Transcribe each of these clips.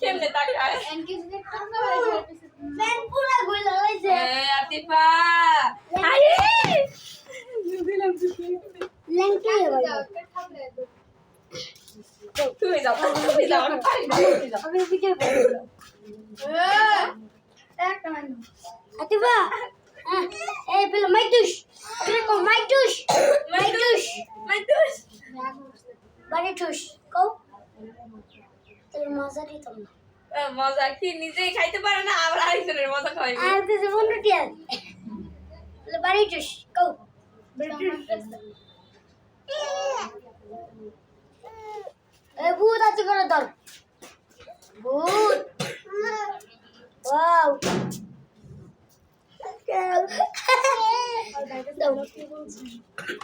কেমনে তাকায়? এ আতিফা। আরে তুমি যাও তুমি যাও আমি পারি না, তুমি যাও Atiba, pelo Maitus, pelo তোর মজা দিতাম না। মজা কি? নিজেই খাইতে পারে না আবার আরেকজনের মজা খাওয়াইবে? আর আছে বলে Maitus, কও। ভূত আছে করে ধর। ভূত। ওয়াও।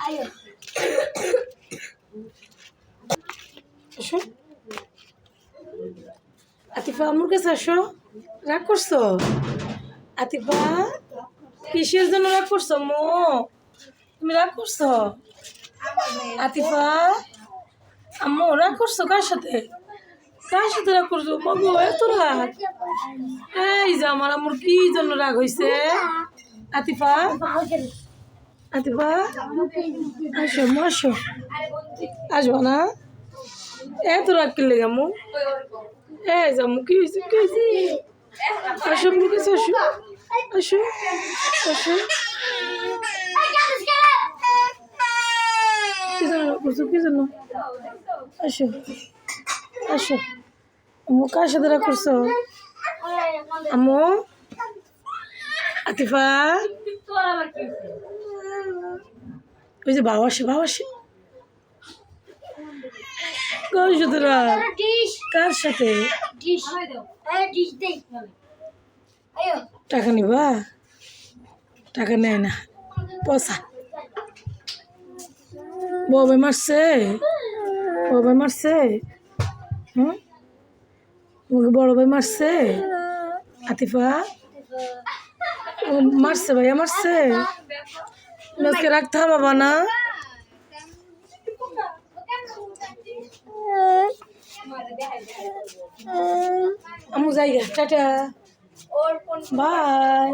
আয়ো। আতিফা আমার কাছে আসো। রাগ করছ? আতিফা, কিসের জন্য রাগ করছ মো তুমি রাগ করছ? আতিফা, আম্মু, রাগ করছ কার সাথে? কার সাথে রাগ করছ? বাবু, এত রাগ। এই যে আমার আম্মুর কি জন্য রাগ হয়েছে আতিফা আতিফা, আসো আসো। আসব না? এত রাগ করলে আম্মু এই যে আম্মু কি হয়েছে কি হয়েছে আসো আমার কাছে আসো আসো আসো কি জন্য রাগ করছ কি জন্য আসো আসো আম্মু কার সাথে রাগ করছ আম্মু আতিফা ওই যে বাবা আসে বাবা আসে কার সাথে রাগ ডিশ কার সাথে? আয়ো। টাকা নিবা? টাকা নেয় না। পয়সা ববে মারছে? ববে মারছে? হুম? মুখে বড় ভাই মারছে? আতিফা? ও মারছে ভাইয়া মারছে? আজকে রাখতে বাবা না? আমু যাই গে টাটা। বাই।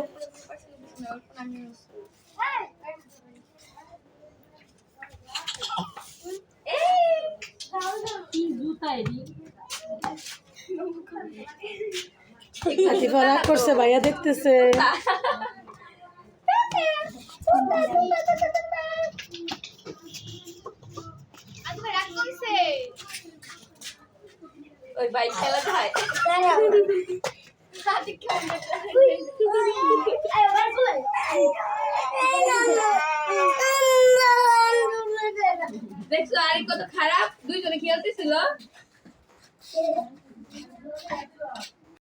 আতিফা রাগ করছে ভাইয়া দেখতেছে। ওই বাইক খেলা হয়। দেখছ আর কত খারাপ দুইজনে খেলতেছিল?